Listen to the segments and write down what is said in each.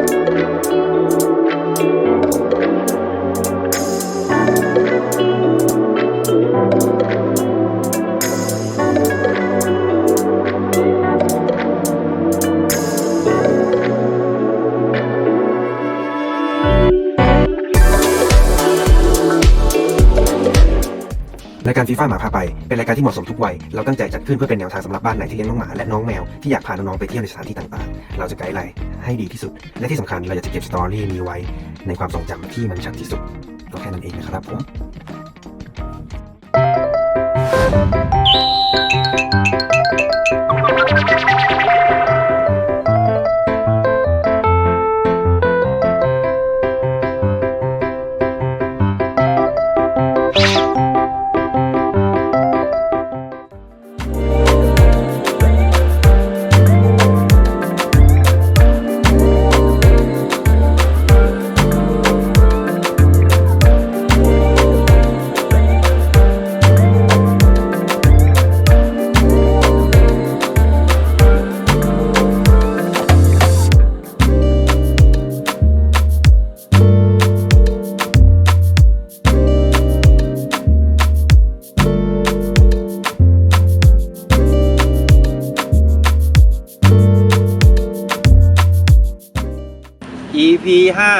รา ฟีฟ่าหมาพาไป เป็นรายการที่เหมาะสมทุกวัย เราตั้งใจจัดขึ้นเพื่อเป็นแนวทางสำหรับบ้านไหนที่เลี้ยงน้องหมาและน้องแมว ที่อยากพาน้องๆไปเที่ยวในสถานที่ต่างๆ เราจะไกด์ไลน์ให้ดีที่สุด และที่สำคัญเราอยากจะเก็บสตอรี่นี้ไว้ ในความทรงจำที่มันชัดที่สุดก็แค่นั้นเองนะครับผม EP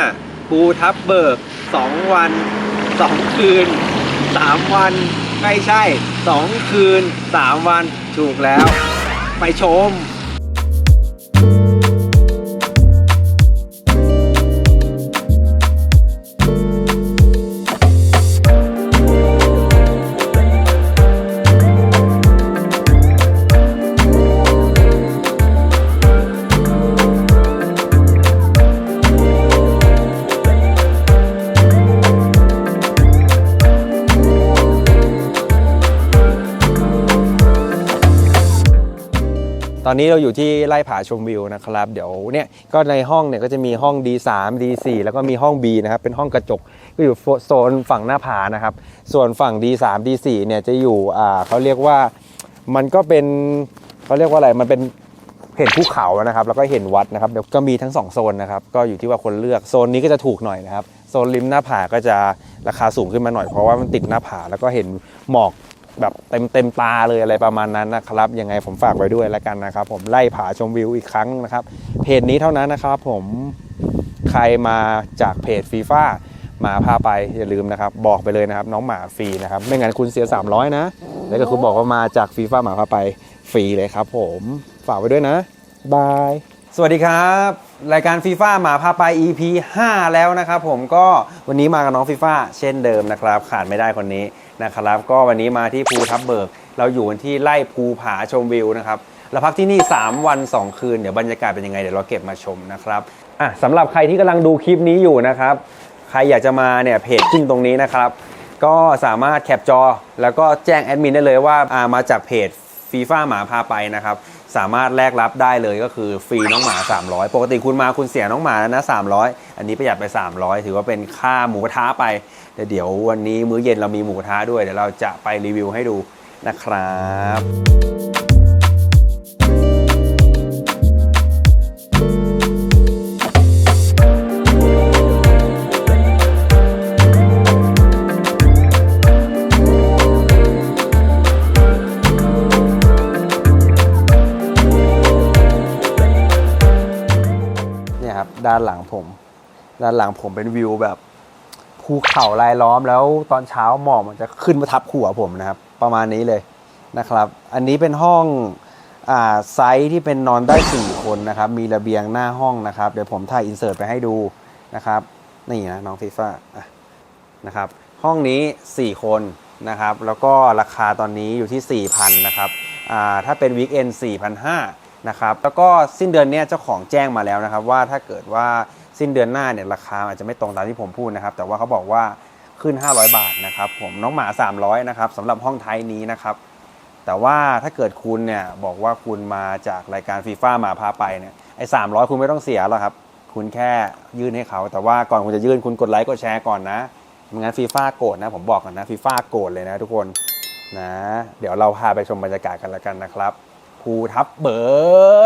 5ภูทับเบิก 2 วัน 2 คืน 3 วัน ไม่ใช่ 2 คืน 3 วัน ถูกแล้ว ไปชม ตอนนี้เราอยู่ที่ไร่ผาชมวิวนะครับ เดี๋ยวเนี่ยก็ในห้องเนี่ยก็จะมีห้อง D3 D4 แล้วก็มีห้อง B นะครับเป็นห้องกระจกก็อยู่โซนฝั่งหน้าผานะครับ ส่วนฝั่ง D3 D4 เนี่ยจะอยู่อ่าเขาเรียกว่ามันก็เป็นเขาเรียกว่าอะไรมันเป็นเห็นภูเขานะครับ แล้วก็เห็นวัดนะครับเดี๋ยวก็มีทั้งสองโซนนะครับก็อยู่ที่ว่าคนเลือกโซนนี้ก็จะถูกหน่อยนะครับโซนริมหน้าผาก็จะราคาสูงขึ้นมาหน่อยเพราะว่ามันติดหน้าผาแล้วก็เห็นหมอก แบบเต็มเต็มตาเลยอะไรประมาณนั้นนะครับ ยังไงผมฝากไว้ด้วยแล้วกันนะครับ ผมไล่ผาชมวิวอีกครั้งนะครับ เพจนี้เท่านั้นนะครับ ผมใครมาจากเพจฟีฟ่ามาพาไปอย่าลืมนะครับ บอกไปเลยนะครับ น้องหมาฟรีนะครับ ไม่งั้นคุณเสีย 300 นะ แล้วก็คุณบอกว่ามาจากฟีฟ่าหมาพาไปฟรีเลยครับ ผมฝากไว้ด้วยนะบาย สวัสดีครับ รายการฟีฟ่าหมาพาไป EP 5 แล้วนะครับผมก็วันนี้มากับน้องฟีฟ่าเช่นเดิมนะครับ ขาดไม่ได้คนนี้นะครับ ก็วันนี้มาที่ภูทับเบิก เราอยู่กันที่ไร่ภูผาชมวิวนะครับเราพักที่นี่ 3 วัน 2 คืน เดี๋ยวบรรยากาศเป็นยังไง เดี๋ยวเราเก็บมาชมนะครับอะสำหรับใครที่กำลังดูคลิปนี้อยู่นะครับ ใครอยากจะมาเนี่ยเพจขึ้นตรงนี้นะครับ ก็สามารถแคปจอ แล้วก็แจ้งแอดมินได้เลยว่าอ่ามาจากเพจ ฟีฟ่าหมาพาไปนะครับ สามารถแลกรับได้เลยก็คือฟรีน้องหมา 300 ปกติคุณมาคุณเสียน้องหมาแล้วนะ300 อันนี้ประหยัดไป 300 ถือว่าเป็นค่าหมูกระทะไปแต่เดี๋ยววันนี้มื้อเย็นเรามีหมูกระทะด้วยเดี๋ยวเราจะไปรีวิวให้ดูนะครับ ด้านหลังผม ด้านหลังผมเป็นวิวแบบภูเขารายล้อมแล้วตอนเช้าหมอกมันจะขึ้นมาทับหัวผมนะครับ ประมาณนี้เลยนะครับ อันนี้เป็นห้องอ่าไซส์ที่เป็นนอนได้ 4 คนนะครับ มีระเบียงหน้าห้องนะครับ เดี๋ยวผมถ่ายอินเสิร์ตไปให้ดูนะครับ นี่นะน้องฟีฟ่านะครับ ห้องนี้ 4 คนนะครับ แล้วก็ราคาตอนนี้อยู่ที่ 4,000 นะครับ อ่า ถ้าเป็นวีคเอน4,500 นะครับแล้วก็สิ้นเดือนเนี้ยเจ้าของแจ้งมาแล้วนะครับ ว่าถ้าเกิดว่าสิ้นเดือนหน้าเนี่ยราคาอาจจะไม่ตรงตามที่ผมพูดนะครับ แต่ว่าเขาบอกว่าขึ้น 500 บาทนะครับผมน้องหมา 300นะครับสำหรับห้องไทยนี้นะครับ แต่ว่าถ้าเกิดคุณเนี่ยบอกว่าคุณมาจากรายการฟีฟ่ามาพาไปเนี่ยไอ้สามคุณไม่ต้องเสียหรอกครับ คุณแค่ยื่นให้เขา แต่ว่าก่อนคุณจะยื่นคุณกดไลค์กดแชร์ก่อนนะไม่งั้นฟีฟ่าโกรธนะผมบอกก่อนนะฟีฟ่าโกรธเลยนะทุกคนนะ เดี๋ยวเราพาไปชมบรรยากาศกันแล้วกันนะครับ ภูทับเบิ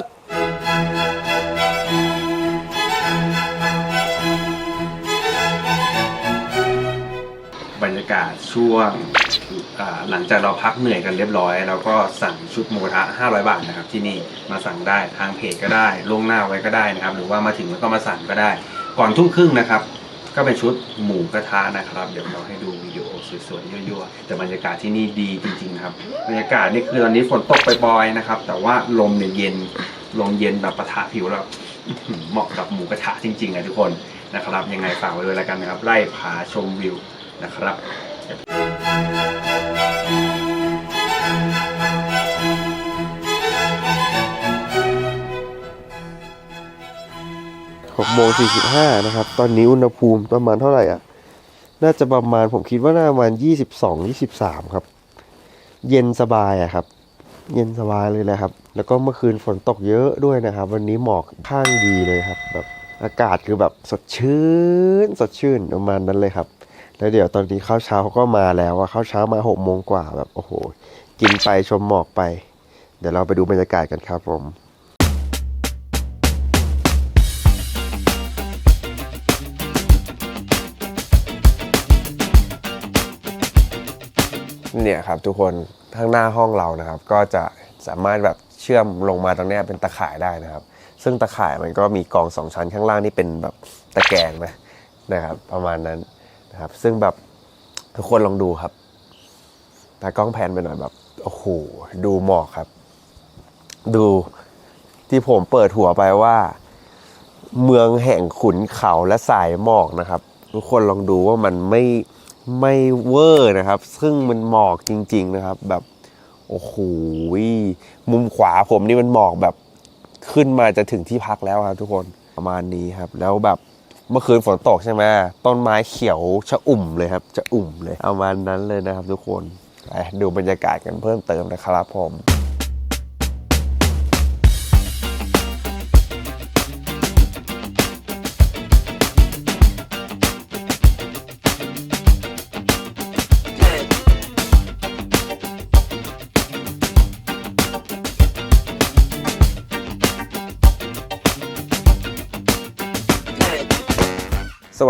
กบรรยากาศช่วงหลังจากเราพักเหนื่อยกันเรียบร้อยเราก็สั่งชุดหมูกระทะ500 บาทนะครับ ที่นี่มาสั่งได้ทางเพจก็ได้ล่วงหน้าไว้ก็ได้นะครับ หรือว่ามาถึงแล้วก็มาสั่งก็ได้ ก่อนทุ่มครึ่งนะครับ ก็เป็นชุดหมูกระทะนะครับ เดี๋ยวเราให้ดูวิดีโอสวยๆยั่วๆแต่บรรยากาศที่นี่ดีจริงๆครับบรรยากาศนี่คือตอนนี้ฝนตกไปบอยๆนะครับ แต่ว่าลมเนี่ยเย็นลมเย็นแบบประทะผิวแล้วเหมาะกับหมูกระทะจริงๆนะทุกคนนะครับ ยังไงฝากไว้ด้วยแล้วกันนะครับ ไล่ผาชมวิวนะครับ หกโมงสี่สิบห้านะครับ ตอนนี้อุณหภูมิประมาณเท่าไหร่อะ น่าจะประมาณผมคิดว่าน่าประมาณยี่สิบสองยี่สิบสามครับ เย็นสบายอะครับ เย็นสบายเลยแหละครับ แล้วก็เมื่อคืนฝนตกเยอะด้วยนะครับ วันนี้หมอกข้างดีเลยครับ แบบอากาศคือแบบสดชื่น สดชื่นประมาณนั้นเลยครับ แล้วเดี๋ยวตอนนี้ข้าวเช้าเขาก็มาแล้วอะข้าวเช้ามาหกโมงกว่าแบบโอ้โห กินไปชมหมอกไป เดี๋ยวเราไปดูบรรยากาศกันครับผม เนี่ยครับทุกคนข้างหน้าห้องเรานะครับ ก็จะสามารถแบบเชื่อมลงมาตรงนี้เป็นตะข่ายได้นะครับ ซึ่งตะข่ายมันก็มีกองสองชั้นข้างล่างนี่เป็นแบบตะแกรงนะนะครับ ประมาณนั้นนะครับ ซึ่งแบบทุกคนลองดูครับตากล้องแพนไปหน่อยแบบโอ้โหดูหมอกครับ ดูที่ผมเปิดหัวไปว่า เมืองแห่งขุนเขาและสายหมอกนะครับ ทุกคนลองดูว่ามันไม่ ไม่เวอร์นะครับ ซึ่งมันหมอกจริง ๆนะครับ แบบโอ้โหมุมขวาผมนี่มันหมอกแบบขึ้นมาจะถึงที่พักแล้วครับ ทุกคนประมาณนี้ครับ แล้วแบบเมื่อคืนฝนตกใช่ไหมต้นไม้เขียวชะอุ่มเลยครับ จะอุ่มเลยประมาณนั้นเลยนะครับ ทุกคนดูบรรยากาศกันเพิ่มเติมนะครับผม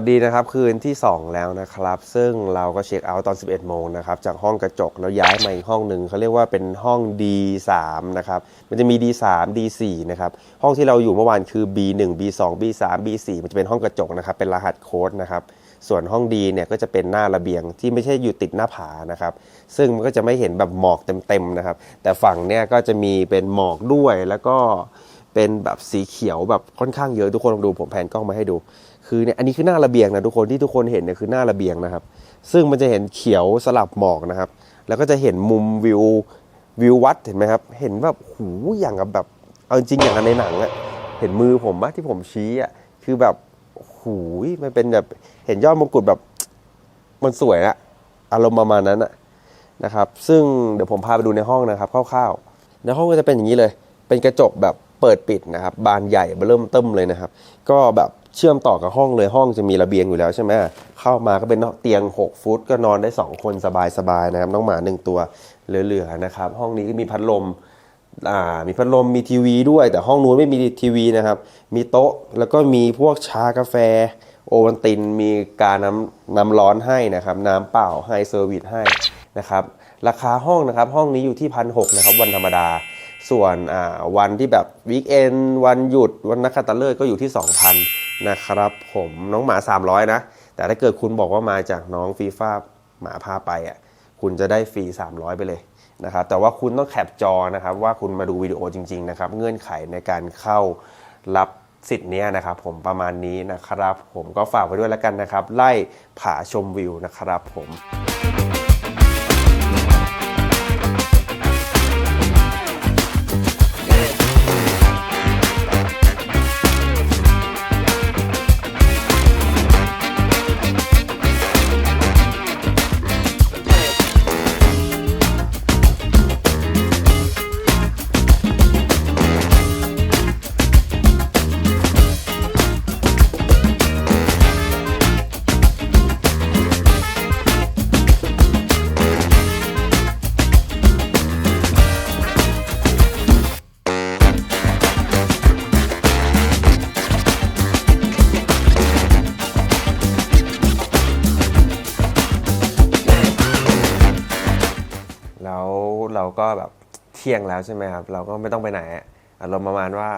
วัสดีนะครับ คืนที่ 2 แล้วนะครับ ซึ่งเราก็เช็คเอาท์ตอน 11 โมงนะครับ จากห้องกระจกแล้วย้ายมาอีกห้องหนึ่งเขาเรียกว่าเป็นห้อง D3 นะครับ มันจะมี D3 D4 นะครับ ห้องที่เราอยู่เมื่อวานคือ B1 B2 B3 B4 มันจะเป็นห้องกระจกนะครับ เป็นรหัสโค้ดนะครับ ส่วนห้อง D เนี่ยก็จะเป็นหน้าระเบียงที่ไม่ใช่อยู่ติดหน้าผานะครับ ซึ่งมันก็จะไม่เห็นแบบหมอกเต็มๆนะครับ แต่ฝั่งเนี่ยก็จะมีเป็นหมอกด้วยแล้วก็เป็นแบบสีเขียวแบบค่อนข้างเยอะทุกคนลองดูผมแผนกล้องมาให้ดู คือเนี่ยอันนี้คือหน้าระเบียงนะทุกคนที่ทุกคนเห็นเนี่ยคือหน้าระเบียงนะครับ ซึ่งมันจะเห็นเขียวสลับหมอกนะครับ แล้วก็จะเห็นมุมวิววิววัดเห็นไหมครับ เห็นแบบหูอย่างกับแบบเอาจริงอย่างในหนังอะเห็นมือผมปะที่ผมชี้อะคือแบบหูยมันเป็นแบบเห็นยอดมงกุฎแบบมันสวยอะอารมณ์ประมาณนั้นอะนะครับ ซึ่งเดี๋ยวผมพาไปดูในห้องนะครับคร่าวๆในห้องก็จะเป็นอย่างนี้เลย เป็นกระจกแบบเปิดปิดนะครับ บานใหญ่เริ่มเติมเลยนะครับ ก็แบบ เชื่อมต่อกับห้องเลยห้องจะมีระเบียงอยู่แล้วใช่ไหมเข้ามาก็เป็นเตียง 6 ฟุต ก็นอนได้ 2 คนสบายๆนะครับน้องหมา 1 ตัวเหลือๆนะครับ ห้องนี้ก็มีพัดลมอ่ามีพัดลมมีทีวีด้วย แต่ห้องนู้นไม่มีทีวีนะครับ มีโต๊ะแล้วก็มีพวกชากาแฟ โอวัลตินมีการน้ำน้ำร้อนให้นะครับ น้ำเปล่าให้เซอร์วิสให้นะครับ ราคาห้องนะครับ ห้องนี้อยู่ที่พันหนะครับวันธรรมดา ส่วนวันที่แบบวีคเอนวันหยุดวันนักขัตฤกษ์ก็อยู่ที่ 2,000 นะครับผมน้องหมา 300 นะ แต่ถ้าเกิดคุณบอกว่ามาจากน้องฟีฟ่าหมาพาไปอะคุณจะได้ฟรี 300 ไปเลยนะครับแต่ว่าคุณต้องแคปจอนะครับว่าคุณมาดูวิดีโอจริง ๆ นะครับ เงื่อนไขในการเข้ารับสิทธิ์นี้นะครับผมประมาณนี้นะครับ ผมก็ฝากไว้ด้วยแล้วกันนะครับ ไล่ผาชมวิวนะครับผม เที่ยงแล้วใช่ไหมครับ เราก็ไม่ต้องไปไหนอะอารมณ์ประมาณว่า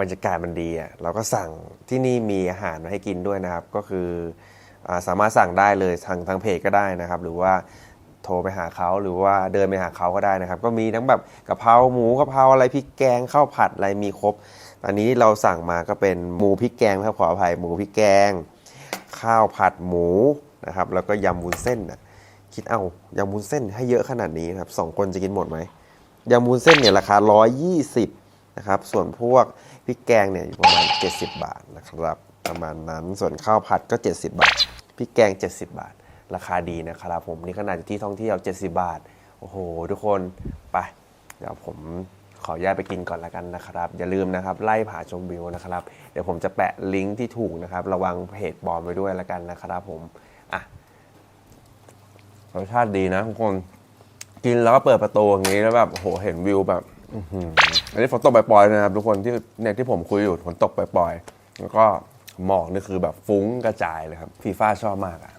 บรรยากาศมันดีอะเราก็สั่งที่นี่มีอาหารมาให้กินด้วยนะครับ ก็คืออสามารถสั่งได้เลยทางทางเพจก็ได้นะครับ หรือว่าโทรไปหาเขาหรือว่าเดินไปหาเขาก็ได้นะครับ ก็มีทั้งแบบกะเพราหมูกะเพราอะไรพริกแกงข้าวผัดอะไรมีครบ อันนี้เราสั่งมาก็เป็นหมูพริกแกงครับขออภัยหมูพริกแกง ข้าวผัดหมูนะครับ แล้วก็ยำวุ้นเส้นนะคิดเอายำวุ้นเส้นให้เยอะขนาดนี้นะครับสองคนจะกินหมดไหม ยำวุ้นเส้นเนี่ยราคา 120นะครับ ส่วนพวกพริกแกงเนี่ยอยู่ประมาณ 70 บาทนะครับ ประมาณนั้น ส่วนข้าวผัดก็ 70 บาท พริกแกง 70 บาท ราคาดีนะครับผม นี่ขนาดอยู่ที่ท่องเที่ยว 70 บาท โอ้โห ทุกคน ไป เดี๋ยวผมขออนุญาตไปกินก่อนละกันนะครับ อย่าลืมนะครับไล่ผาชมวิวนะครับ เดี๋ยวผมจะแปะลิงก์ที่ถูกนะครับ ระวังเพจบอมไว้ด้วยละกันนะครับผม อะรสชาติดีนะทุกคน กินแล้วก็เปิดประตูอย่างนี้แล้วแบบโอ้โหเห็นวิวแบบอื้อหืออันนี้ฝนตกปล่อยๆนะครับทุกคนที่เนี่ยที่ผมคุยอยู่ฝนตกปล่อยๆแล้วก็หมอกนี่คือแบบฟุ้งกระจายเลยครับฟีฟ่าชอบมากอะ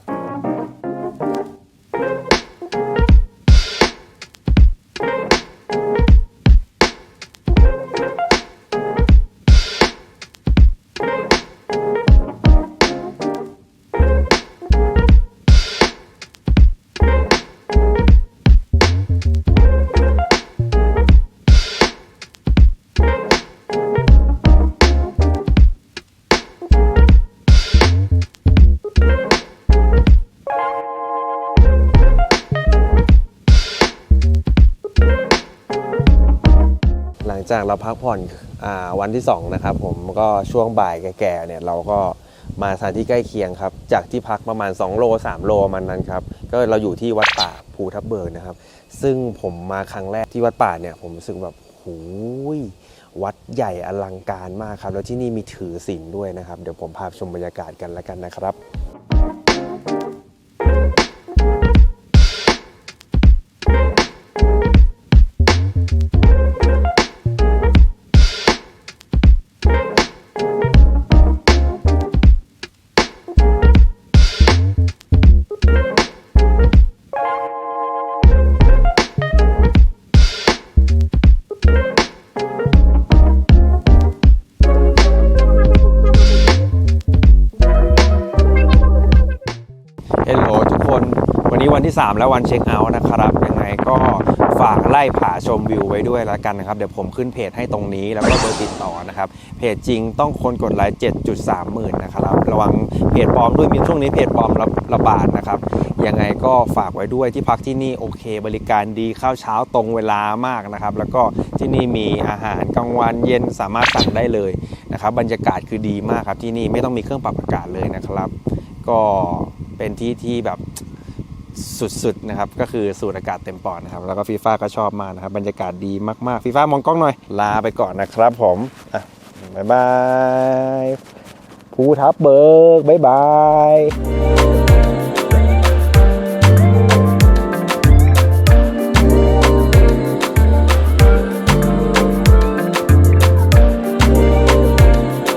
เราพักผ่อนอวันที่ 2 นะครับผมก็ช่วงบ่ายแก่ๆเนี่ยเราก็มาสถานที่ใกล้เคียงครับ จากที่พักประมาณ 2 โล 3 โลมันนั้นครับ ก็เราอยู่ที่วัดป่าภูทับเบิกนะครับ ซึ่งผมมาครั้งแรกที่วัดป่าเนี่ย ผมรู้สึกแบบหูยวัดใหญ่อลังการมากครับ แล้วที่นี่มีถือศีลด้วยนะครับ เดี๋ยวผมพาชมบรรยากาศกันแล้วกันนะครับ 3 แล้ววันเช็คเอาท์นะครับยังไงก็ฝากไล่ผาชมวิวไว้ด้วยแล้วกันนะครับ เดี๋ยวผมขึ้นเพจให้ตรงนี้แล้วก็เบอร์ติดต่อนะครับ เพจจริงต้องคนกดไลค์7.3หมื่นนะครับ ระวังเพจปลอมด้วยมีช่วงนี้เพจปลอมระระบาดนะครับ ยังไงก็ฝากไว้ด้วยที่พักที่นี่โอเค บริการดีข้าวเช้าตรงเวลามากนะครับ แล้วก็ที่นี่มีอาหารกลางวันเย็นสามารถสั่งได้เลยนะครับ บรรยากาศคือดีมากครับที่นี่ไม่ต้องมีเครื่องปรับอากาศเลยนะครับ ก็เป็นที่ที่แบบ สุดๆนะครับก็คือสูดอากาศเต็มปอดนะครับแล้วก็ฟีฟ่าก็ชอบมากนะครับบรรยากาศดีมากๆฟีฟ่ามองกล้องหน่อยลาไปก่อนนะครับผมอะบ๊ายบายภูทับเบิกบ๊ายบาย